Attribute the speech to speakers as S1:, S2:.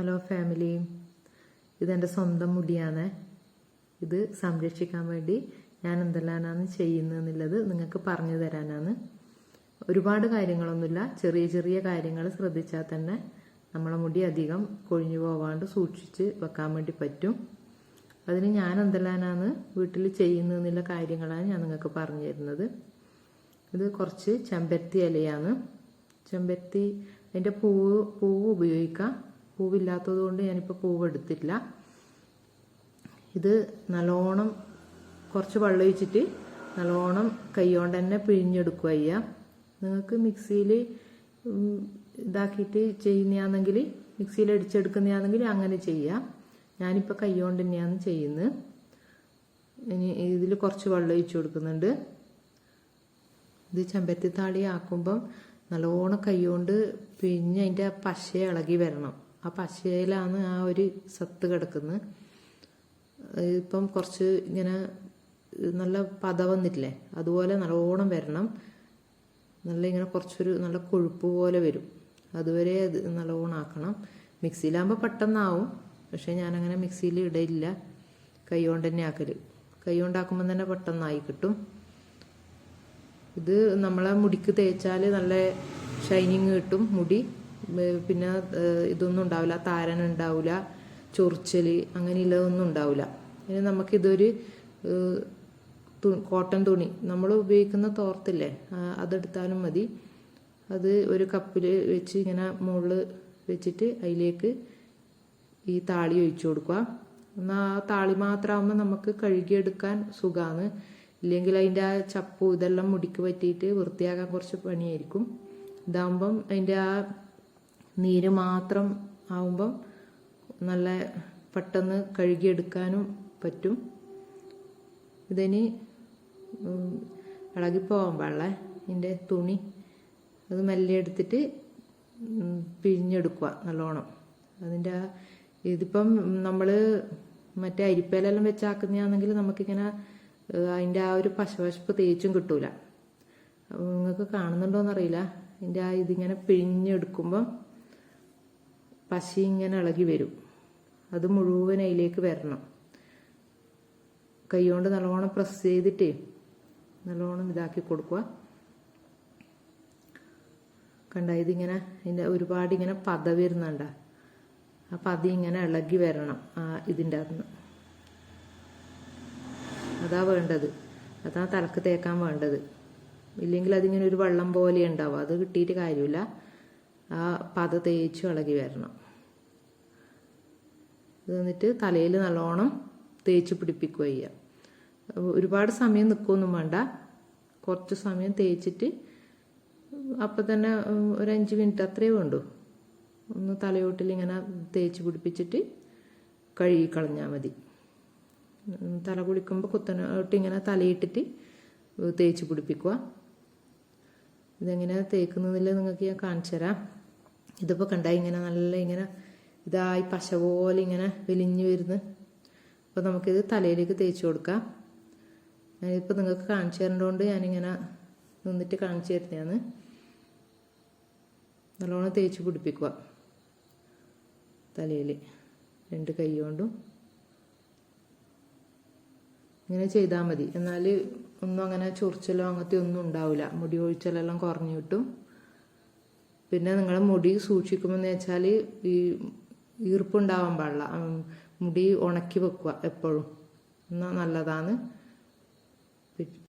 S1: Hello family ഇതെന്റെ സ്വന്തം മുടിയാണ്. ഇത് സംരക്ഷിക്കാൻ വേണ്ടി ഞാൻ എന്തെല്ലാമാണ് ചെയ്യുന്നതെന്നുള്ളത് നിങ്ങൾക്ക് പറഞ്ഞു തരാനാണ്. ഒരുപാട് കാര്യങ്ങളൊന്നുമില്ല. ചെറിയ ചെറിയ കാര്യങ്ങൾ ശ്രദ്ധിച്ചാൽ തന്നെ നമ്മളെ മുടി അധികം കൊഴിഞ്ഞു പോവാണ്ട് സൂക്ഷിച്ച് വെക്കാൻ വേണ്ടി പറ്റും. അതിന് ഞാൻ എന്തെല്ലാമാണ് വീട്ടിൽ ചെയ്യുന്നതെന്നുള്ള കാര്യങ്ങളാണ് ഞാൻ നിങ്ങൾക്ക് പറഞ്ഞു തരുന്നത്. ഇത് കുറച്ച് ചെമ്പരത്തി ഇലയാണ്. ചെമ്പരത്തി അതിന്റെ പൂവ് പൂവ് ഉപയോഗിക്കാം. പൂവില്ലാത്തത് കൊണ്ട് ഞാനിപ്പോൾ പൂവ് എടുത്തില്ല ഇത് നല്ലോണം കുറച്ച് വെള്ളം ഒഴിച്ചിട്ട് നല്ലോണം കൈകൊണ്ട് തന്നെ പിഴിഞ്ഞെടുക്കുക അയ്യ. നിങ്ങൾക്ക് മിക്സിയിൽ ഇതാക്കിയിട്ട് ചെയ്യുന്നതാണെങ്കിൽ മിക്സിയിൽ അടിച്ചെടുക്കുന്നതാണെങ്കിൽ അങ്ങനെ ചെയ്യാം. ഞാനിപ്പോൾ കൈകൊണ്ട് തന്നെയാണ് ചെയ്യുന്നത്. ഇനി ഇതിൽ കുറച്ച് വെള്ളം ഒഴിച്ചു കൊടുക്കുന്നുണ്ട്. ഇത് ചെമ്പരത്തി താളി ആക്കുമ്പം നല്ലോണം കൈകൊണ്ട് പിഴിഞ്ഞ് അതിന്റെ പശ ഇളകി വരണം. ആ പശയിലാണ് ആ ഒരു സത്ത് കിടക്കുന്നത് ഇപ്പം കുറച്ച് ഇങ്ങനെ നല്ല പത വന്നിട്ടില്ലേ? അതുപോലെ നല്ലോണം വരണം. നല്ല ഇങ്ങനെ കുറച്ചൊരു നല്ല കൊഴുപ്പ് പോലെ വരും. അതുവരെ അത് നല്ലോണം ആക്കണം. മിക്സിയിലാകുമ്പോൾ പെട്ടെന്നാവും. പക്ഷേ ഞാനങ്ങനെ മിക്സിയിൽ ഇടയില്ല കൈ കൊണ്ട് തന്നെ ആക്കൽ കൈ കൊണ്ടാക്കുമ്പോൾ തന്നെ പെട്ടെന്നായി കിട്ടും. ഇത് നമ്മളെ മുടിക്ക് തേച്ചാൽ നല്ല ഷൈനിങ് കിട്ടും. മുടി പിന്നെ ഇതൊന്നും ഉണ്ടാവില്ല. താരൻ ഉണ്ടാവില്ല. ചൊറിച്ചൽ അങ്ങനെയുള്ളതൊന്നും ഉണ്ടാവില്ല. ഇനി നമുക്കിതൊരു കോട്ടൺ തുണി. നമ്മൾ ഉപയോഗിക്കുന്ന തോർത്തില്ലേ അതെടുത്താലും മതി. അത് ഒരു കപ്പിൽ വെച്ച് ഇങ്ങനെ മുകളിൽ വെച്ചിട്ട് അതിലേക്ക് ഈ താളി ഒഴിച്ചു കൊടുക്കുക. എന്നാൽ ആ താളി മാത്രമാകുമ്പോൾ നമുക്ക് കഴുകിയെടുക്കാൻ സുഖമാണ്. ഇല്ലെങ്കിൽ അതിന്റെ ആ ചപ്പു ഇതെല്ലാം മുടിക്ക് പറ്റിയിട്ട് വൃത്തിയാക്കാൻ കുറച്ച് പണിയായിരിക്കും. ഇതാകുമ്പം അതിന്റെ ആ നീര് മാത്രം ആവുമ്പം നല്ല പെട്ടെന്ന് കഴുകിയെടുക്കാനും പറ്റും. ഇതിന് ഇളകിപ്പോവാൻ പാടില്ലേ. ഇതിന്റെ തുണി അത് മെല്ലെ എടുത്തിട്ട് പിഴിഞ്ഞെടുക്കുക നല്ലോണം. അതിന്റെ ആ ഇതിപ്പം നമ്മൾ മറ്റേ അരിപ്പയിലെല്ലാം വെച്ചാക്കുന്നതാണെങ്കിൽ നമുക്കിങ്ങനെ അതിന്റെ ആ ഒരു പശപശപ്പ് തേച്ചും കിട്ടൂല. നിങ്ങൾക്ക് കാണുന്നുണ്ടോയെന്നറിയില്ല അതിന്റെ ആ ഇതിങ്ങനെ പിഴിഞ്ഞെടുക്കുമ്പം പശ ഇങ്ങനെ ഇളകി വരും. അത് മുഴുവൻ അതിലേക്ക് വരണം. കൈകൊണ്ട് നല്ലോണം പ്രസ് ചെയ്തിട്ടേ നല്ലോണം ഇതാക്കി കൊടുക്കുക. കണ്ട ഇതിങ്ങനെ ഇതിന്റെ ഒരുപാട് ഇങ്ങനെ പത വരുന്നുണ്ട. ആ പത ഇങ്ങനെ ഇളകി വരണം ആ ഇതിന്റെ അകത്ത്. അതാ വേണ്ടത്. അതാ തലക്ക് തേക്കാൻ വേണ്ടത്. ഇല്ലെങ്കിൽ അതിങ്ങനെ ഒരു വെള്ളം പോലെ ഉണ്ടാവും. അത് കിട്ടിയിട്ട് കാര്യമില്ല. ആ പത തേച്ച് ഇളകി വരണം. ഇത് എന്നിട്ട് തലയിൽ നല്ലോണം തേച്ച് പിടിപ്പിക്കുക ചെയ്യുക ഒരുപാട് സമയം നിൽക്കുകയൊന്നും വേണ്ട. കുറച്ച് സമയം തേച്ചിട്ട് അപ്പം തന്നെ ഒരു അഞ്ച് മിനിറ്റ് അത്രയേ വേണ്ടൂ. ഒന്ന് തലയോട്ടിൽ ഇങ്ങനെ തേച്ച് പിടിപ്പിച്ചിട്ട് കഴുകി കളഞ്ഞാൽ മതി. തല കുളിക്കുമ്പോൾ കുത്തനോട്ട് ഇങ്ങനെ തലയിട്ടിട്ട് തേച്ച് പിടിപ്പിക്കുക. ഇതെങ്ങനെ തേക്കുന്നതിൽ നിങ്ങൾക്ക് ഞാൻ കാണിച്ചു തരാം. ഇതിപ്പോൾ കണ്ട ഇങ്ങനെ നല്ല ഇങ്ങനെ ഇതായി പശ പോലെ ഇങ്ങനെ വലിഞ്ഞു വരുന്നു. അപ്പോൾ നമുക്കിത് തലയിലേക്ക് തേച്ച് കൊടുക്കാം. ഞാനിപ്പോൾ നിങ്ങൾക്ക് കാണിച്ചു തരേണ്ടതുകൊണ്ട് ഞാനിങ്ങനെ നിന്നിട്ട് കാണിച്ചു തരുന്നതാണ്. നല്ലോണം തേച്ച് പിടിപ്പിക്കുക. തലയിൽ രണ്ട് കൈ കൊണ്ടും. ഇങ്ങനെ ചെയ്താൽ മതി. എന്നാൽ ഒന്നും അങ്ങനെ ചൊറിച്ചലോ അങ്ങനത്തെ ഒന്നും ഉണ്ടാവില്ല. മുടി ഒഴിച്ചലെല്ലാം കുറഞ്ഞു കിട്ടും. പിന്നെ നിങ്ങൾ മുടി സൂക്ഷിക്കുമെന്ന് വെച്ചാൽ ഈ ഈർപ്പുണ്ടാവാൻ പാടില്ല. മുടി ഉണക്കി വെക്കുക എപ്പോഴും. എന്നാൽ നല്ലതാണ്.